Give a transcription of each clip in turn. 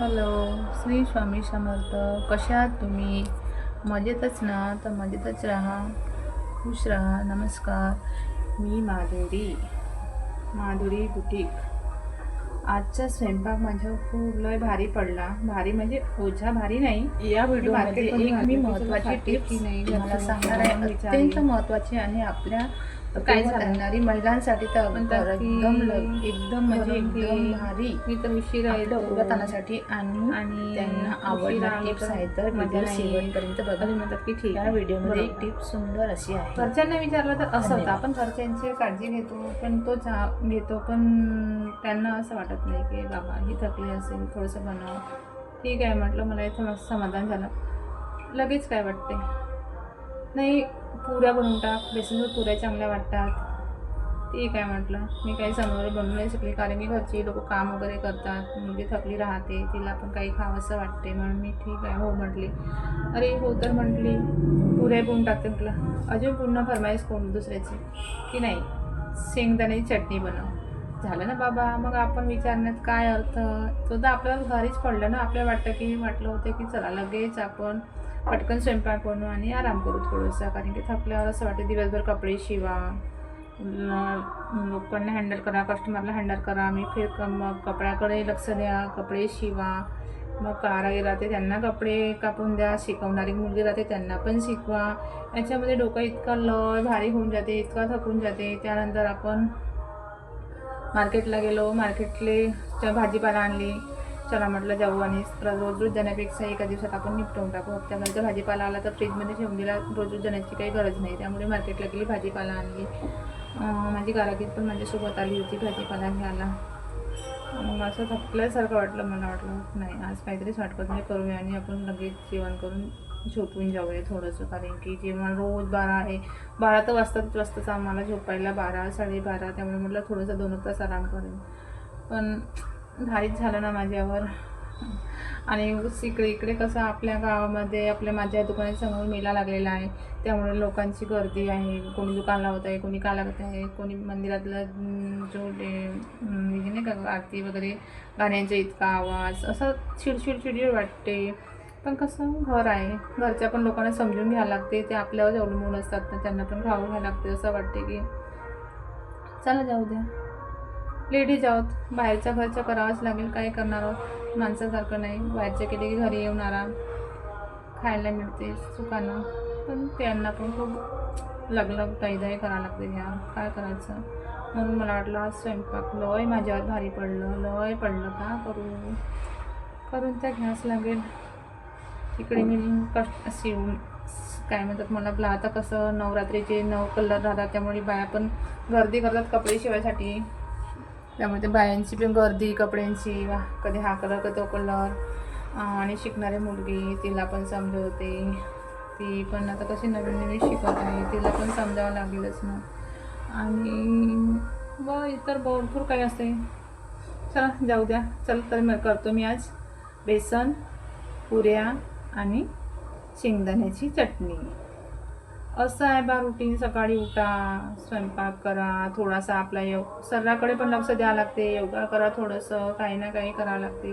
Hello Shri Swami Samarth. कशा आहात तुम्ही? मजेतच ना? तर मजेतच राहा. खुश राहा. नमस्कार. मी माधुरी. माधुरी बुटीक. आजचा स्वयंपाक माझ्या खूप लय भारी पडला. भारी म्हणजे ओझा भारी नाही. या व्हिडिओमध्ये एक मी महत्वाची टिप्स तुम्हाला सांगणार आहे. अत्यंत महत्वाची आहे आपल्या काय? नारी महिलांसाठी तर एकदम एकदम म्हणजे एकदम भारी मी तर उशिरा उलटाणासाठी आणि आणि त्यांना आवडणारी टिप्स आहेत तर नाही. शेवटपर्यंत बघा म्हणतात की ठीक या आहे. व्हिडिओमध्ये एक. टिप सुंदर अशी आहे घरच्यांना विचारलं तर असं होतं. आपण घरच्यांची काळजी घेतो पण तो जा- घेतो पण त्यांना असं वाटत नाही की बाबा ही थकली असेल थोडंसं बनव ठीक आहे म्हटलं मला इथं मस्त समाधान झालं लगेच काय वाटते नाही पुऱ्या बनवून टाक बेसनवर पुऱ्या चांगल्या वाटतात. ठीक आहे म्हटलं? मी काही समोर बनवू नाही शकले कारण की घरची लोक काम वगैरे करतात मुलगी थकली राहते तिला पण काही खावंसं वाटते म्हणून मी ठीक आहे हो म्हटली. अरे हो तर म्हटली. पुऱ्या बनवून टाकते म्हटलं. अजून पूर्ण फरमाईश कोण दुसऱ्याची. की नाही शेंगदाण्याची चटणी बनव. झालं ना बाबा मग आपण विचारण्यात काय अर्थ? तो तर आपल्याला घरीच पडलं ना. आपल्याला वाटतं की म्हटलं होतं की चला लगेच आपण पटकन स्वयंपाक बनवू आणि आराम करू थोडंसं कारण की थकल्यावर असं वाटतं दिवसभर कपडे शिवा. लोकांना हँडल करा कस्टमरला हँडल करा. मी फिर मग कपड्याकडे लक्ष द्या कपडे शिवा. मग कारागीर राहते त्यांना कपडे कापून द्या शिकवणारी मुलगी राहते त्यांना पण शिकवा. याच्यामध्ये डोकं इतका लय भारी होऊन जाते इतका थकून जाते. त्यानंतर आपण मार्केटला गेलो मार्केटले भाजीपाला आणली. चला म्हटलं जाऊ आणि रोज रोज जाण्यापेक्षा एका दिवसात आपण निपटवून टाकू. हप्त्याभरचा भाजीपाला आला तर फ्रीजमध्ये ठेवून दिला रोज रोज जाण्याची काही गरज नाही. त्यामुळे मार्केटला गेली भाजीपाला आणली. माझी कारागीर पण माझ्यासोबत आली होती भाजीपाला घ्यायला. मग असं थकल्यासारखं वाटलं मला वाटलं नाही आज काहीतरी शॉर्टकटमध्ये करूया आणि आपण लगेच जेवण करून झोपून जाऊया थोडंसं. कारण की जेव्हा रोज बारा आहे. बारा तर वाजताच वाजताच आम्हाला झोपायला बारा साडेबारा. त्यामुळे म्हटलं थोडंसं दोन तास आराम करेन. पण भारीच झालं ना माझ्यावर. आणि इकडे इकडे कसं आपल्या गावामध्ये आपल्या माझ्या दुकानासमोर मेला लागलेला आहे. त्यामुळे लोकांची गर्दी आहे. कोणी दुकान लावत आहे कोणी का लागत आहे कोणी मंदिरातलं जो डे- नाही का आरती वगैरे गाण्यांचा इतका आवाज असं चिडचिड चिडचिड वाटते. पण कसं घर आहे. घरच्या पण लोकांना समजून घ्यावं लागते. ते आपल्यावर अवलंबून असतात ना त्यांना पण खाऊ घ्यावं लागते असं वाटते की. चला जाऊ द्या. लेडीज आहोत. बाहेरचा घरचं करावंच लागेल. काय करणार आहोत. माणसासारखं नाही. बाहेरचं केले की घरी येऊन खायला मिळते सुखानं. पण त्यांना पण खूप लगलग दैदाई करावं लागते ह्या. काय करायचं? म्हणून मला वाटलं आज स्वयंपाक लय माझ्यावर भारी पडलं. लय पडलं. का करू? करून त्या घ्यास लागेल. इकडे मी कष्ट शिवून काय म्हणतात मला आपलं आता कसं नवरात्रीचे नऊ कलर राहतात. त्यामुळे बाया पण गर्दी करतात कपडे शिवायसाठी. त्यामुळे ते बायांची पण गर्दी कपड्यांची वा कधी हा कलर का तो कलर आणि शिकणारी मुलगी तिला पण समजवते ती पण आता कशी नवीन नवीन शिकत आहे तिला पण समजावं लागेलच ना. आणि व इतर भरपूर काही असते. चला जाऊ द्या. चल तर मी करतो मी आज बेसन पुऱ्या आणि शेंगदाण्याची चटणी. असं आहे बा रुटीन सकाळी उठा स्वयंपाक करा थोडासा आपला योग सर्राकडे पण लक्ष द्यावं लागते. योगा करा थोडंसं काही ना काही करावं लागते.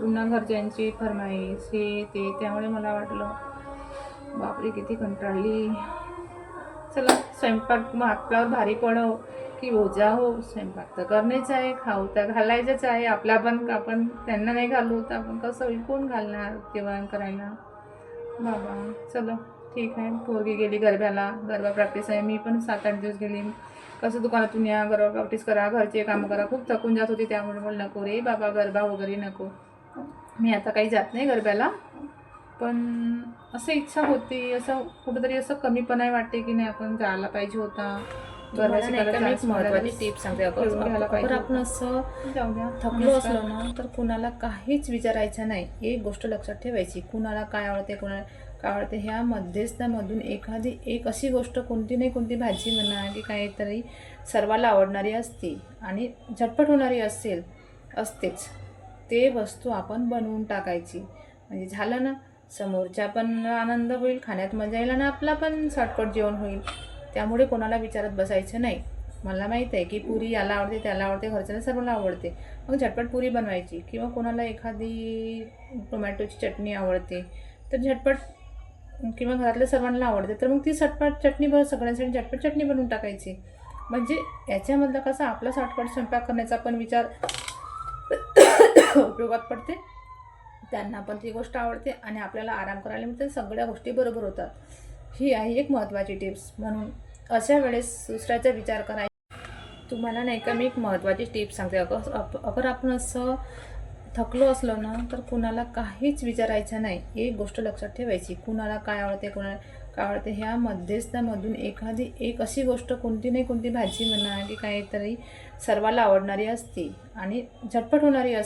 पुन्हा घरच्यांची फरमाईश हे ते त्यामुळे मला वाटलं बापरे किती कंटाळली. चला स्वयंपाक मग आपल्यावर भारी पडव की ओझा हो. स्वयंपाक तर करणेच आहे खाऊ तर घालायचंच आहे. आपला पण आपण त्यांना नाही घालू तर आपण कसं कोण घालणार जेवण करायला? बाबा चलो. ठीक आहे. पोरगी गेली गरब्याला गरबा प्रॅक्टिस आहे. मी पण सात आठ दिवस गेली. कसं दुकानातून या गरबा प्रॅक्टिस करा घरचे कामं करा. खूप थकून जात होती. त्यामुळे मला नको रे बाबा गरबा वगैरे नको. मी आता काही जात नाही गरब्याला पण असं इच्छा होती. असं कुठंतरी असं कमीपणा वाटते की नाही आपण जायला पाहिजे होता. महत्वाची टिप सांगते आपण. असं थकलो असलो ना तर कुणाला काहीच विचारायचं नाही. एक गोष्ट लक्षात ठेवायची. कुणाला काय आवडते कुणाला आवडते. ह्या मध्यस्थामधून एखादी एक अशी गोष्ट कोणती नाही कोणती भाजी म्हणा की काहीतरी सर्वाला आवडणारी असते आणि झटपट होणारी असेल असतेच. ते वस्तू आपण बनवून टाकायची. म्हणजे झालं ना समोरच्या पण आनंद होईल खाण्यात मजा येईल आणि आपला पण शॉर्टकट जेवण होईल. त्यामुळे कोणाला विचारत बसायचं नाही. मला माहीत आहे की पुरी याला आवडते त्याला आवडते घरच्यांना सर्वांना आवडते. मग झटपट पुरी बनवायची किंवा कोणाला एखादी टोमॅटोची चटणी आवडते तर झटपट किंवा घरातल्या सर्वांना आवडते तर मग ती सटपट चटणी बन सगळ्यांसाठी झटपट चटणी बनवून टाकायची. म्हणजे याच्यामधलं कसं आपला शॉर्टकट स्वयंपाक करण्याचा पण विचार उपयोगात पडते. त्यांना पण ती गोष्ट आवडते आणि आपल्याला आराम करायला मिळते. सगळ्या गोष्टी बरोबर होतात. ही आहे एक महत्त्वाची टिप्स. म्हणून अशा वेळेस दुसऱ्याचा विचार करायचा तुम्हाला नाही का मी एक महत्त्वाची टिप्स सांगते. अगर अगर आपण असं थकलो असलो ना तर कुणाला काहीच विचारायचं नाही. एक गोष्ट लक्षात ठेवायची. कुणाला काय आवडते कुणाला काय आवडते ह्या मध्यस्थामधून एखादी एक अशी गोष्ट कोणती नाही कोणती भाजी म्हणा की काहीतरी सर्वाला आवडणारी असते आणि झटपट होणारी असते.